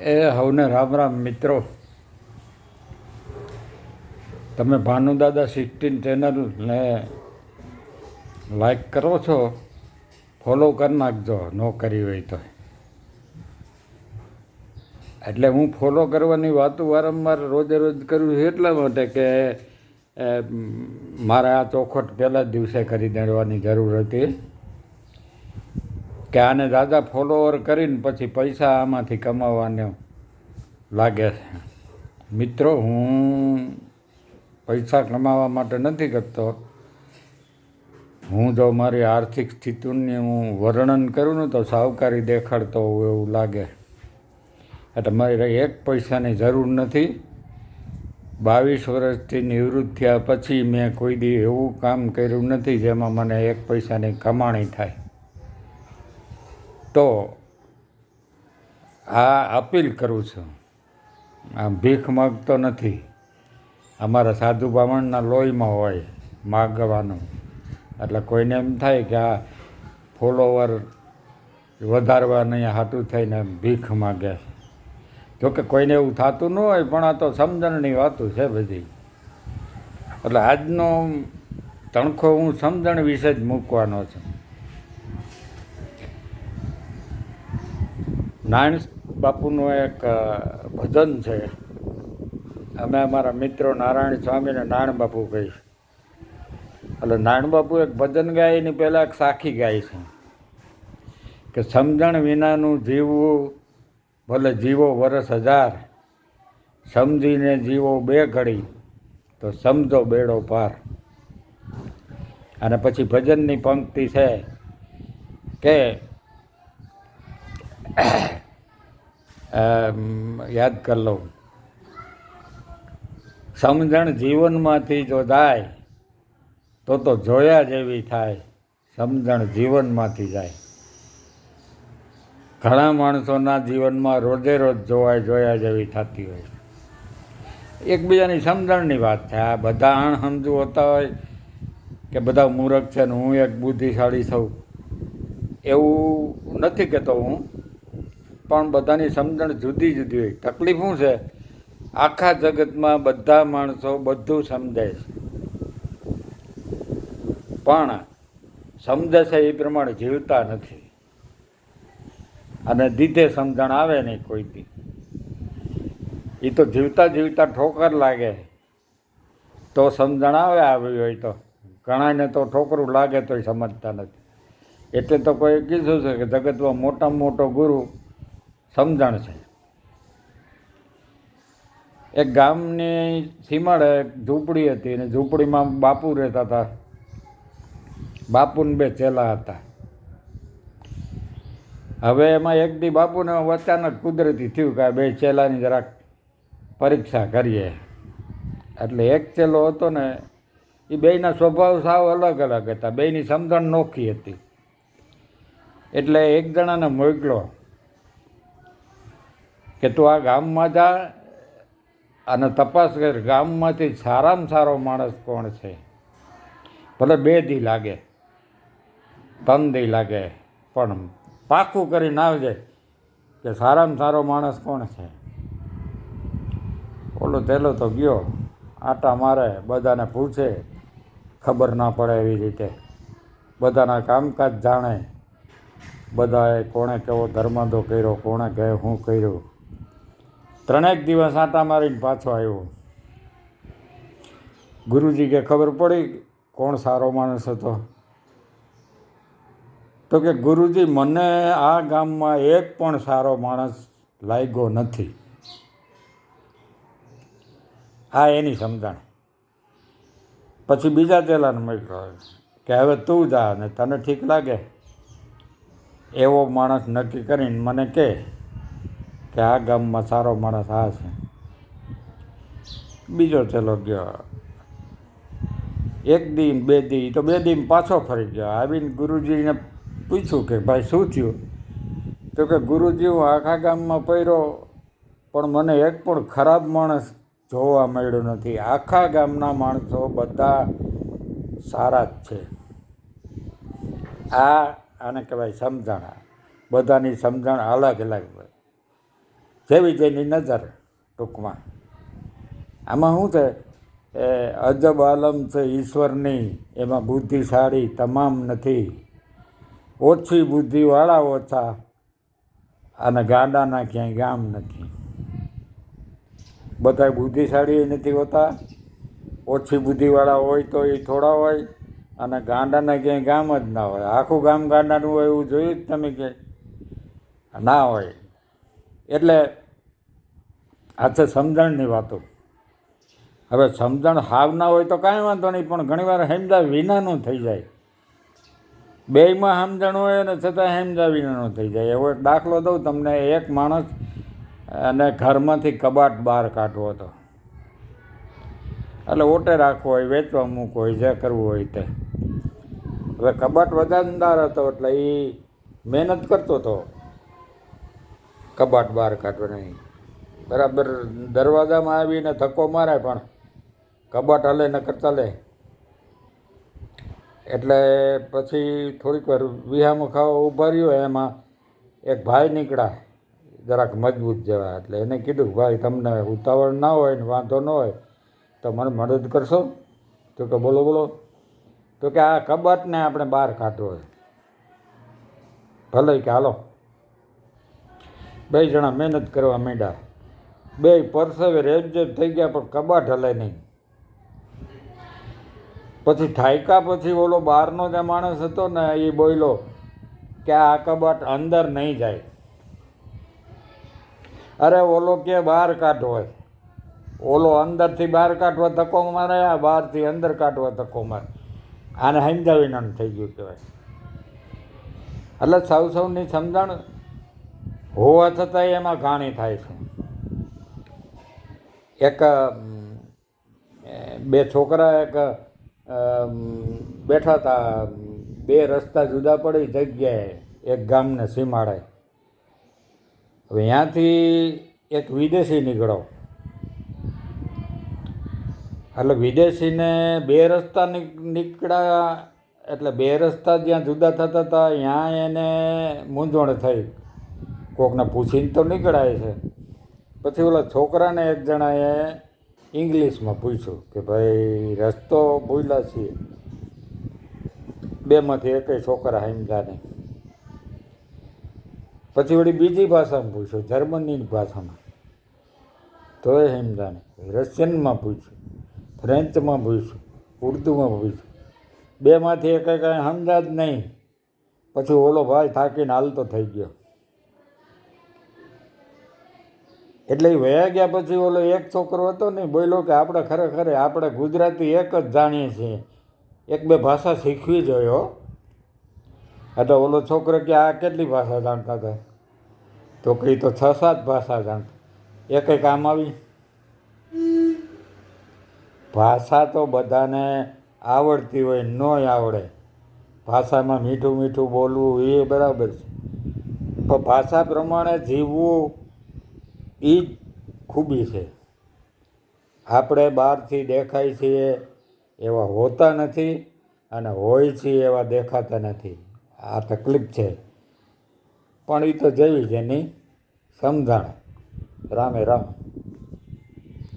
એ હવને રામ રામ મિત્રો. તમે ભાનુદાદા સિક્સટીન ચેનલને લાઈક કરો છો ફોલો કરી નાખજો, ન કરી હોય તો. એટલે હું ફોલો કરવાની વાતો વારંવાર રોજે રોજ કરું છું એટલા માટે કે મારે આ ચોખટ પહેલાં જ દિવસે કરી દેવાની જરૂર હતી. કે આને દાદા ફોલોવર કરીને પછી પૈસા આમાંથી કમાવાને લાગે છે. મિત્રો, હું પૈસા કમાવા માટે નથી કરતો. હું જો મારી આર્થિક સ્થિતિનું હું વર્ણન કરું ને તો સાવકારી દેખાડતો હોઉં એવું લાગે. એટલે મારે એક પૈસાની જરૂર નથી. બાવીસ વર્ષથી નિવૃત્ત થયા પછી મેં કોઈ દી એવું કામ કર્યું નથી જેમાં મને એક પૈસાની કમાણી થાય. તો આ અપીલ કરું છું. આ ભીખ માગતો નથી. અમારા સાધુ બ્રાહ્મણના લોહીમાં હોય માગવાનું. એટલે કોઈને એમ થાય કે આ ફોલોવર વધારવા નહીં હાટું થઈને ભીખ માગે જોકે કોઈને એવું થતું ન હોય, પણ આ તો સમજણની વાતું છે બધી. એટલે આજનો તણખો હું સમજણ વિશે જ મૂકવાનો છું. નારાયણ બાપુનું એક ભજન છે. અમે અમારા મિત્રો નારાયણ સ્વામીને નારાયણ બાપુ કહીશ. એટલે નારાયણ બાપુ એક ભજન ગાય, એની પહેલાં એક સાખી ગાય છે. કે સમજણ વિનાનું જીવવું, ભલે જીવો વરસ હજાર, સમજીને જીવો બે ઘડી, તો સમજો બેડો પાર. અને પછી ભજનની પંક્તિ છે કે યાદ કરી લઉં. સમજણ જીવનમાંથી જો જાય, તો તો જોયા જેવી થાય, સમજણ જીવનમાંથી જાય. ઘણા માણસોના જીવનમાં રોજે રોજ જોવાય, જોયા જેવી થતી હોય એકબીજાની સમજણની વાત છે. આ બધા અણસમજુ હોતા હોય કે બધા મૂર્ખ છે ને હું એક બુદ્ધિશાળી થઉં એવું નથી કહેતો હું. પણ બધાની સમજણ જુદી જુદી હોય. તકલીફ શું છે? આખા જગતમાં બધા માણસો બધું સમજે છે. પણ સમજે છે એ પ્રમાણે જીવતા નથી. અને દીધે સમજણ આવે નહીં કોઈ બી એ તો જીવતા જીવતા ઠોકર લાગે. તો સમજણ આવે આવી હોય તો. ઘણાને તો ઠોકરું લાગે તોય સમજતા નથી. એટલે તો કોઈ કીધું છે કે જગતમાં મોટામાં મોટો ગુરુ સમજણ છે. એક ગામની સીમાડે ઝૂંપડી હતી અને ઝૂંપડીમાં બાપુ રહેતા હતા. બાપુને બે ચેલા હતા. હવે એમાં એક દી બાપુને અચાનક કુદરતી થયું કે બે ચેલાની જરાક પરીક્ષા કરીએ. એટલે એક ચેલો હતો ને એ બેયના સ્વભાવ સાવ અલગ અલગ હતા. બેયની સમજણ નોખી હતી. એટલે એક જણાને મોકલો. કે તું આ ગામમાં જા અને તપાસ કર, ગામમાંથી સારામાં સારો માણસ કોણ છે? ભલે બે દી લાગે, ત્રણ દી લાગે, પણ પાકું કરીને આવજે કે સારામાં સારો માણસ કોણ છે? ઓલો તેલો તો ગયો, આટા મારે, બધાને પૂછે, ખબર ના પડે એવી રીતે. બધાના કામકાજ જાણે. બધાએ કોણે કેવો ધર્માંધો કર્યો, કોણે કહે શું કર્યું? ત્રણેક દિવસ આટા મારીને પાછો આવ્યો. ગુરુજી કે ખબર પડી કોણ સારો માણસ હતો? તો કે ગુરુજી, મને આ ગામમાં એક પણ સારો માણસ લાગ્યો નથી. આ એની સમજણ. પછી બીજા ચેલાને મળ્યો કે, હવે તું જા અને તને ઠીક લાગે? એવો માણસ નક્કી કરીને મને કહે કે આ ગામમાં સારો માણસ આ છે. બીજો ચેલો ગયો. એક દિન, બે દી તો બે દિન પાછો ફરી ગયો. આવીને ગુરુજીને પૂછ્યું કે, ભાઈ, શું થયું? તો કે, ગુરુજી, હું આખા ગામમાં પહેર્યો પણ મને એક પણ ખરાબ માણસ જોવા મળ્યો નથી. આખા ગામના માણસો બધા સારા જ છે. આ આને કહેવાય સમજણ. બધાની સમજણ અલગ અલગ હોય. જેવી વિજયની નજર ટૂંકમાં. આમાં શું છે? એ અજબ આલમ છે ઈશ્વરની, એમાં બુદ્ધિશાળી તમામ નથી. ઓછી બુદ્ધિવાળા ઓછા, અને ગાડાના ક્યાંય ગામ નથી. બધા બુદ્ધિશાળી નથી હોતા. ઓછી બુદ્ધિવાળા હોય તો એ થોડા હોય, અને ગાંડાના ક્યાંય ગામ જ ના હોય. આખું ગામ ગાંડાનું હોય એવું જોયું જ તમે કે ના હોય. એટલે આ છે સમજણની વાતો. હવે સમજણ હાવ ના હોય તો કાંઈ વાંધો નહીં, પણ ઘણીવાર હેમજા વિનાનું થઈ જાય. બેયમાં સમજણ હોય અને છતાં હેમજા વિનાનું થઈ જાય. એવો એક દાખલો દઉં તમને, એક માણસ અને ઘરમાંથી કબાટ બહાર કાઢવો હતો. એટલે ઓટે રાખવો હોય, વેચવા મૂકવો હોય, જે કરવું હોય તે. હવે કબાટ વજનદાર હતો એટલે એ મહેનત કરતો હતો. કબાટ બહાર કાઢવાની બરાબર દરવાજામાં આવીને ધક્કો મારે પણ. કબાટ હલે ન કરતા લે. એટલે પછી થોડીક વાર વિહામો ખાવા ઊભા રહ્યો એમાં એક ભાઈ નીકળ્યા. જરાક મજબૂત જેવા. એટલે એને કીધું, ભાઈ, તમને ઉતાવળ ના હોય ને વાંધો ન હોય તો મને મદદ કરશો? તો કે, બોલો બોલો. તો કે, આ કબાટને આપણે બહાર કાઢવો હોય ભલે કે, હાલો. બે જણા મહેનત કરવા માંડ્યા. બે પરસેવે રેબજેબ થઈ ગયા, પણ કબાટ હલે નહીં. પછી થાયકા પછી ઓલો બહારનો જે માણસ હતો ને, એ બોલ્યો કે આ કબાટ અંદર નહીં જાય. અરે ઓલો કે બહાર કાઢો હોય. ઓલો અંદરથી બહાર કાઢવા ધક્કો મારે, આ બહારથી અંદર કાઢવા ધક્કો મારે. આને સમજાવીને થઈ ગયું કહેવાય. એટલે સૌ સૌની સમજણ હોવા છતાંય એમાં ઘાણી થાય છે. એક બે છોકરા એક બેઠા હતા બે રસ્તા જુદા પડી જગ્યાએ એક ગામને સીમાડે હવે ત્યાંથી એક વિદેશી નીકળો. એટલે વિદેશીને બે રસ્તા નીકળ્યા, એટલે બે રસ્તા જ્યાં જુદા થતા હતા ત્યાં એને મૂંઝવણ થઈ. કોકને પૂછીને તો નીકળાય છે. પછી ઓલા છોકરાને એક જણાએ ઇંગ્લિશમાં પૂછ્યું કે ભાઈ રસ્તો ભૂલ્યા છીએ. બેમાંથી એકેય છોકરા સમજા નહીં. પછી વળી બીજી ભાષામાં પૂછ્યું, જર્મનીની ભાષામાં. તોય સમજા નહીં. રશિયનમાં પૂછ્યું, ફ્રેન્ચમાં પૂછ્યું, ઉર્દુમાં પૂછ્યું. બેમાંથી એકે કાંઈ સમજા જ નહીં. પછી ઓલો ભાઈ થાકીને હાલતો થઈ ગયો. એટલે એ વયા ગયા પછી ઓલો એક છોકરો હતો ને બોલ્યો કે આપણે ખરેખર આપણે ગુજરાતી એક જ જાણીએ છીએ. એક બે ભાષા શીખવી જોઈએ હો. એટલે ઓલો છોકરો કે આ કેટલી ભાષા જાણતા હતા? તો કહી તો છ સાત ભાષા જાણતા. એક કામ આવી? ભાષા તો બધાને આવડતી હોય નોય આવડે. ભાષામાં મીઠું મીઠું બોલવું એ બરાબર છે. પણ ભાષા પ્રમાણે જીવવું એ જ ખૂબી છે. આપણે બહારથી દેખાય છીએ એવા હોતા નથી અને હોય છીએ એવા દેખાતા નથી. આ તકલીફ છે. પણ એ તો જેવી એની સમજણ. રામે રામ.